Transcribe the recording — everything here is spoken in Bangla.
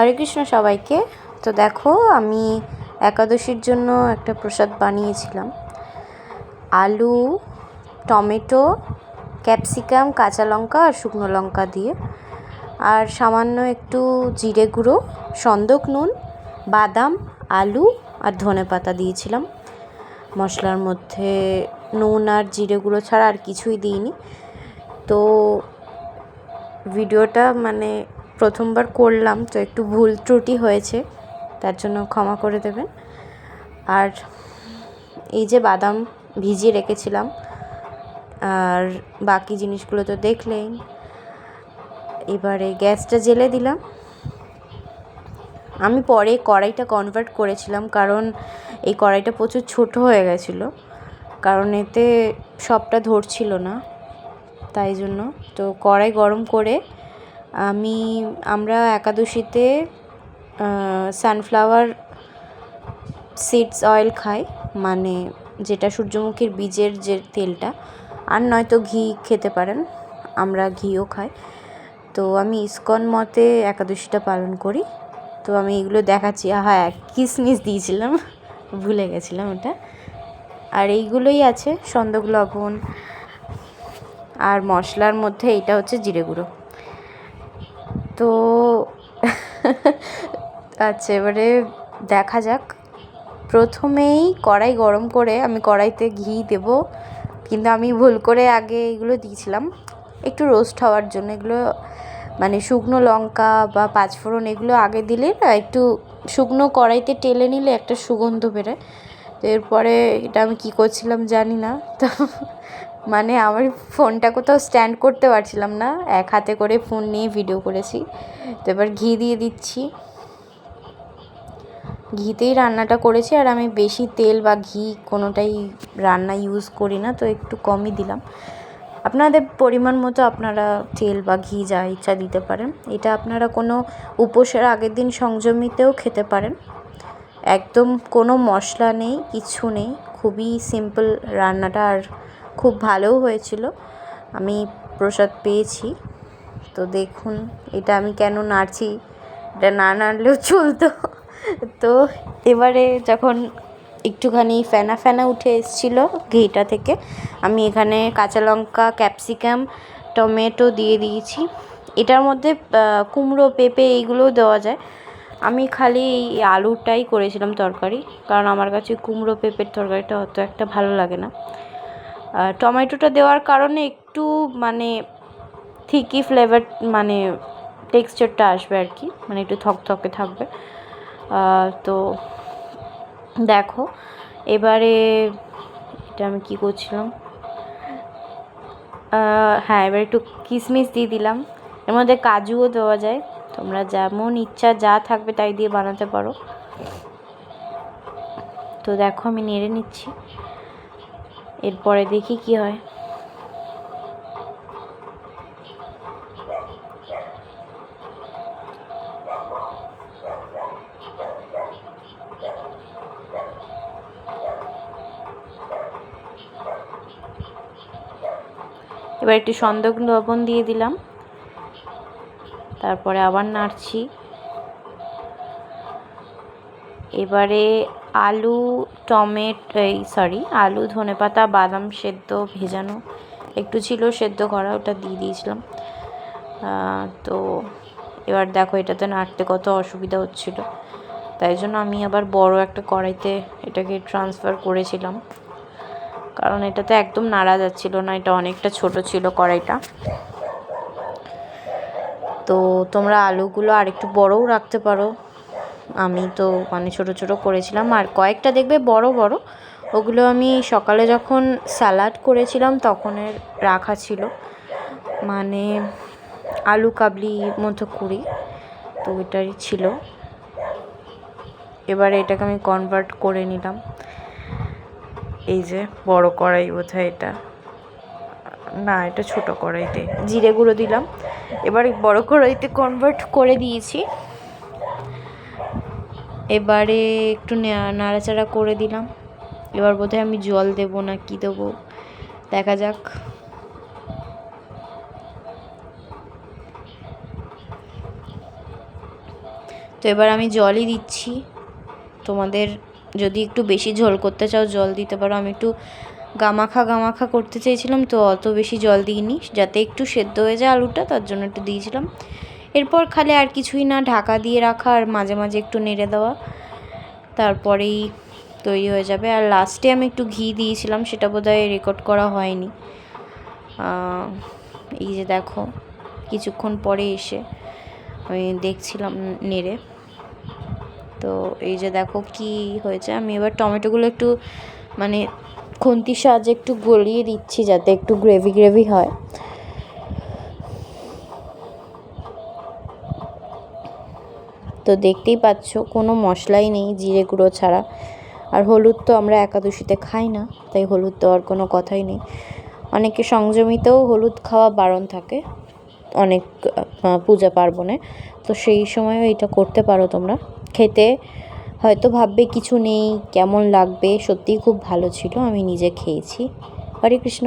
হরে কৃষ্ণ সবাইকে। তো দেখো, আমি একাদশীর জন্য একটা প্রসাদ বানিয়েছিলাম। আলু, টমেটো, ক্যাপসিকাম, কাঁচা লঙ্কা আর শুকনো লঙ্কা দিয়ে। আর সামান্য একটু জিরে গুঁড়ো, সন্দক নুন, বাদাম, আলু আর ধনে পাতা দিয়েছিলাম। মশলার মধ্যে নুন আর জিরে গুঁড়ো ছাড়া আর কিছুই দিইনি। তো ভিডিওটা মানে প্রথমবার করলাম, তো একটু ভুল ত্রুটি হয়েছে, তার জন্য ক্ষমা করে দেবেন। আর এই যে বাদাম ভিজিয়ে রেখেছিলাম, আর বাকি জিনিসগুলো তো দেখলেই। এবারে গ্যাসটা জেলে দিলাম। আমি পরে কড়াইটা কনভার্ট করেছিলাম, কারণ এই কড়াইটা প্রচুর ছোট হয়ে গেছিল, কারণ এতে সবটা ধরছিল না, তাই জন্য। তো কড়াই গরম করে আমি, আমরা একাদশীতে সানফ্লাওয়ার সিডস অয়েল খাই মানে যেটা সূর্যমুখীর বীজের যে তেলটা। আর নয়তো ঘি খেতে পারেন, আমরা ঘিও খাই। তো আমি ইস্কন মতে একাদশীটা পালন করি। তো আমি এগুলো দেখাচ্ছি। হ্যাঁ কিসমিস দিয়েছিলাম, ভুলে গেছিলাম ওটা। আর এইগুলোই আছে সন্দক লবণ। আর মশলার মধ্যে এইটা হচ্ছে জিরে গুঁড়ো। তো আচ্ছা এবারে দেখা যাক। প্রথমেই কড়াই গরম করে আমি কড়াইতে ঘি দেব, কিন্তু আমি ভুল করে আগে এগুলো দিয়েছিলাম। একটু রোস্ট হওয়ার জন্য এগুলো মানে শুকনো লঙ্কা বা পাঁচফোড়ন এগুলো আগে দিলে না একটু শুকনো কড়াইতে টেলে নিলে একটা সুগন্ধ বেরোয়। তো এরপরে এটা আমি কী করছিলাম জানি না। তো মানে আমার ফোনটা কোথাও স্ট্যান্ড করতে পারছিলাম না। এক হাতে করে ফোন নিয়ে ভিডিও করেছি। তো এবার ঘি দিয়ে দিচ্ছি। ঘিতেই রান্নাটা করেছি। আর আমি বেশি তেল বা ঘি কোনোটাই রান্না ইউজ করি না। তো একটু কমই দিলাম। আপনাদের পরিমাণ মতো আপনারা তেল বা ঘি যা ইচ্ছা দিতে পারেন। এটা আপনারা কোনো উপোসের আগের দিন সংযমিতেও খেতে পারেন। একদম কোনো মশলা নেই, কিছু নেই। খুবই সিম্পল রান্নাটা আর খুব ভালোও হয়েছিল। আমি প্রসাদ পেয়েছি। তো দেখুন, এটা আমি কেন নাড়ছি? এটা না নাড়লেও চলতো। তো এবারে যখন একটুখানি ফেনা ফেনা উঠে এসেছিল ঘিটা থেকে, আমি এখানে কাঁচা লঙ্কা, ক্যাপসিকাম, টমেটো দিয়ে দিয়েছি। এটার মধ্যে কুমড়ো, পেঁপে, এইগুলোও দেওয়া যায়। আমি খালি এই আলুটাই করেছিলাম তরকারি, কারণ আমার কাছে কুমড়ো পেঁপের তরকারিটা অত একটা ভালো লাগে না। টমেটোটা দেওয়ার কারণে একটু মানে থিকি ফ্লেভার মানে টেক্সচারটা আসবে আর কি মানে একটু থকথকে থাকবে। তো দেখো, এবারে এটা আমি কী করছিলাম? হ্যাঁ এবার একটু কিশমিশ দিয়ে দিলাম। এর মধ্যে কাজুও দেওয়া যায়। তোমরা যেমন ইচ্ছা যা থাকবে তাই দিয়ে বানাতে পারো। তো দেখো আমি নেড়ে নিচ্ছি। এরপরে দেখি কি হয়। এবার একটু সন্দেহ লবণ দিয়ে দিলাম। তারপরে আবার নাড়ছি। এবারে আলু, টমেট, এই সরি আলু ধনে পাতা বাদাম সেদ্ধ, ভেজানো, একটু ছিল সেদ্ধ করা, ওটা দিয়ে দিয়েছিলাম। তো এবার দেখো, এটাতে নাড়তে কত অসুবিধা হচ্ছিল। তাই জন্য আমি আবার বড় একটা কড়াইতে এটাকে ট্রান্সফার করেছিলাম। কারণ এটাতে একদম নাড়া যাচ্ছিল না, এটা অনেকটা ছোট ছিল কড়াইটা। তো তোমরা আলুগুলো আরেকটু বড়ও রাখতে পারো। আমি তো মানে ছোট ছোট করেছিলাম। আর কয়েকটা দেখবে বড় বড়। ওগুলো আমি সকালে যখন স্যালাড করেছিলাম তখনের রাখা ছিল। মানে আলু কাবলি মতো করি তো ওইটারই ছিল। এবারে এটাকে আমি কনভার্ট করে নিলাম। এই যে বড় কড়াই বোধহয় এটা। না, এটা ছোট কড়াইতে। জিরে গুঁড়ো দিলাম। এবার বড় কড়াইতে কনভার্ট করে দিয়েছি। এবারে একটু নাড়াচাড়া করে দিলাম। এবার বোধহয় আমি জল দেবো না কি দেবো, দেখা যাক। তো এবার আমি জলই দিচ্ছি। তোমাদের যদি একটু বেশি ঝোল করতে চাও, জল দিতে পারো। আমি একটু গামাখা গামাখা করতে চেয়েছিলাম, তো অত বেশি জল দিইনি। যাতে একটু সেদ্ধ হয়ে যায় আলুটা, তার জন্য একটু দিয়েছিলাম। এরপর খালি আর কিছুই না, ঢাকা দিয়ে রাখা আর মাঝে মাঝে একটু নেড়ে দেওয়া। তারপরেই তৈরি হয়ে যাবে। আর লাস্টে আমি একটু ঘি দিয়েছিলাম, সেটা বোধহয় রেকর্ড করা হয়নি। এই যে দেখো, কিছুক্ষণ পরে এসে আমি দেখছিলাম নেড়ে। তো এই যে দেখো কি হয়েছে, আমি এবার টমেটোগুলো একটু মানে খুন্তির সাহায্যে একটু গলিয়ে দিচ্ছি যাতে একটু গ্রেভি গ্রেভি হয়। তো দেখতেই পাচ্ছ, কোনো মশলাই নেই, জিরে গুঁড়ো ছাড়া। আর হলুদ তো আমরা একাদশীতে খাই না, তাই হলুদ দেওয়ার কোনো কথাই নেই। অনেকে সংযমিতেও হলুদ খাওয়া বারণ থাকে, অনেক পূজা পার্বণে। তো সেই সময়ও এটা করতে পারো তোমরা। খেতে হয়তো ভাববে কিছু নেই, কেমন লাগবে, সত্যিই খুব ভালো ছিল, আমি নিজে খেয়েছি। হরে কৃষ্ণ।